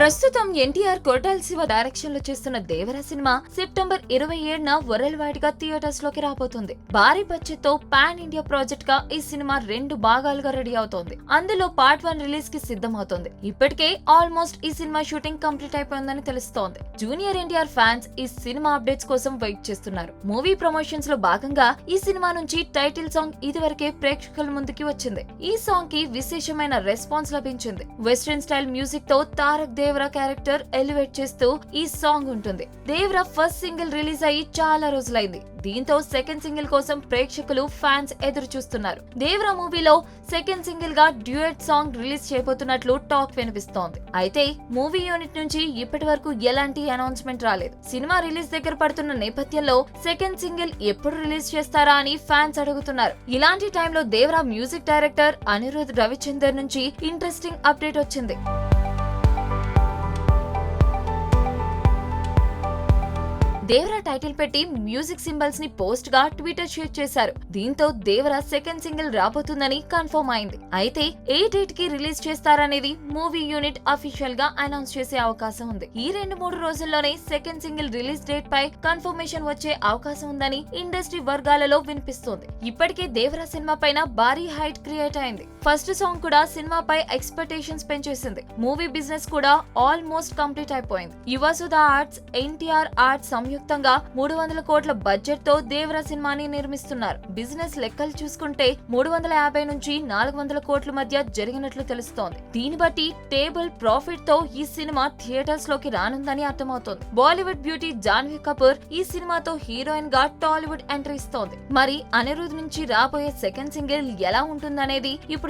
ప్రస్తుతం ఎన్టీఆర్ కోటాల్ శివ డైరెక్షన్లో చేస్తున్న దేవర సినిమా సెప్టెంబర్ ఇరవై ఏడున వరల్డ్ వైడ్గా థియేటర్స్లోకి రాబోతుంది. భారీ బడ్జెట్తో పాన్ ఇండియా ప్రాజెక్ట్గా ఈ సినిమా రెండు భాగాలుగా రెడీ అవుతోంది. అందులో పార్ట్ వన్ రిలీజ్కి సిద్ధమవుతోంది. ఇప్పటికే ఆల్మోస్ట్ ఈ సినిమా షూటింగ్ కంప్లీట్ అయిపోయిందని తెలుస్తోంది. జూనియర్ ఎన్టీఆర్ ఫ్యాన్స్ ఈ సినిమా అప్డేట్స్ కోసం వెయిట్ చేస్తున్నారు. మూవీ ప్రమోషన్స్లో భాగంగా ఈ సినిమా నుంచి టైటిల్ సాంగ్ ఇదివరకే ప్రేక్షకుల ముందుకి వచ్చింది. ఈ సాంగ్కి విశేషమైన రెస్పాన్స్ లభించింది. వెస్ట్రన్ స్టైల్ మ్యూజిక్తో తారక్ దేవరా క్యారెక్టర్ ఎలివేట్ చేస్తూ ఈ సాంగ్ ఉంటుంది. దేవరా ఫస్ట్ సింగిల్ రిలీజ్ అయ్యి చాలా రోజులైంది. దీంతో సెకండ్ సింగిల్ కోసం ప్రేక్షకులు ఫ్యాన్స్ ఎదురు చూస్తున్నారు. దేవరా మూవీలో సెకండ్ సింగిల్గా డ్యూయట్ సాంగ్ రిలీజ్ చేయబోతున్నట్లు టాక్ వినిపిస్తోంది. అయితే మూవీ యూనిట్ నుంచి ఇప్పటి వరకు ఎలాంటి అనౌన్స్మెంట్ రాలేదు. సినిమా రిలీజ్ దగ్గర పడుతున్న నేపథ్యంలో సెకండ్ సింగిల్ ఎప్పుడు రిలీజ్ చేస్తారా అని ఫ్యాన్స్ అడుగుతున్నారు. ఇలాంటి టైంలో దేవరా మ్యూజిక్ డైరెక్టర్ అనిరుద్ రవిచందర్ నుంచి ఇంట్రెస్టింగ్ అప్డేట్ వచ్చింది. దేవరా టైటిల్ పెట్టి మ్యూజిక్ సింబల్స్ని పోస్ట్గా ట్విట్టర్ షేర్ చేశారు. దీంతో దేవరా సెకండ్ సింగిల్ రాబోతుందని కన్ఫర్మ్ అయింది. అయితే ఏ డేట్కి రిలీజ్ చేస్తారనేది మూవీ యూనిట్ అఫీషియల్గా అనౌన్స్ చేసే అవకాశం ఉంది. ఈ రెండు మూడు రోజుల్లోనే సెకండ్ సింగిల్ రిలీజ్ డేట్ పై కన్ఫర్మేషన్ వచ్చే అవకాశం ఉందని ఇండస్ట్రీ వర్గాలలో వినిపిస్తోంది. ఇప్పటికే దేవరా సినిమా పైన భారీ హైట్ క్రియేట్ అయింది. ఫస్ట్ సాంగ్ కూడా సినిమాపై ఎక్స్పెక్టేషన్స్ పెంచేసింది. మూవీ బిజినెస్ కూడా ఆల్మోస్ట్ కంప్లీట్ అయిపోయింది. యువసుధ ఆర్ట్స్ ఎన్టీఆర్ ఆర్ట్స్ సంయుక్తంగా మూడు వందల కోట్ల బడ్జెట్తో దేవరా సినిమాని నిర్మిస్తున్నారు. బిజినెస్ లెక్కలు చూసుకుంటే మూడు వందల యాభై నుంచి నాలుగు వందల కోట్ల మధ్య జరిగినట్లు తెలుస్తోంది. దీన్ని బట్టి టేబుల్ ప్రాఫిట్తో ఈ సినిమా థియేటర్స్లోకి రానుందని అర్థమవుతోంది. బాలీవుడ్ బ్యూటీ జాన్వీ కపూర్ ఈ సినిమాతో హీరోయిన్గా టాలీవుడ్ ఎంట్రీ ఇస్తోంది. మరి అనిరుద్ నుంచి రాబోయే సెకండ్ సింగిల్ ఎలా ఉంటుందనేది ఇప్పుడు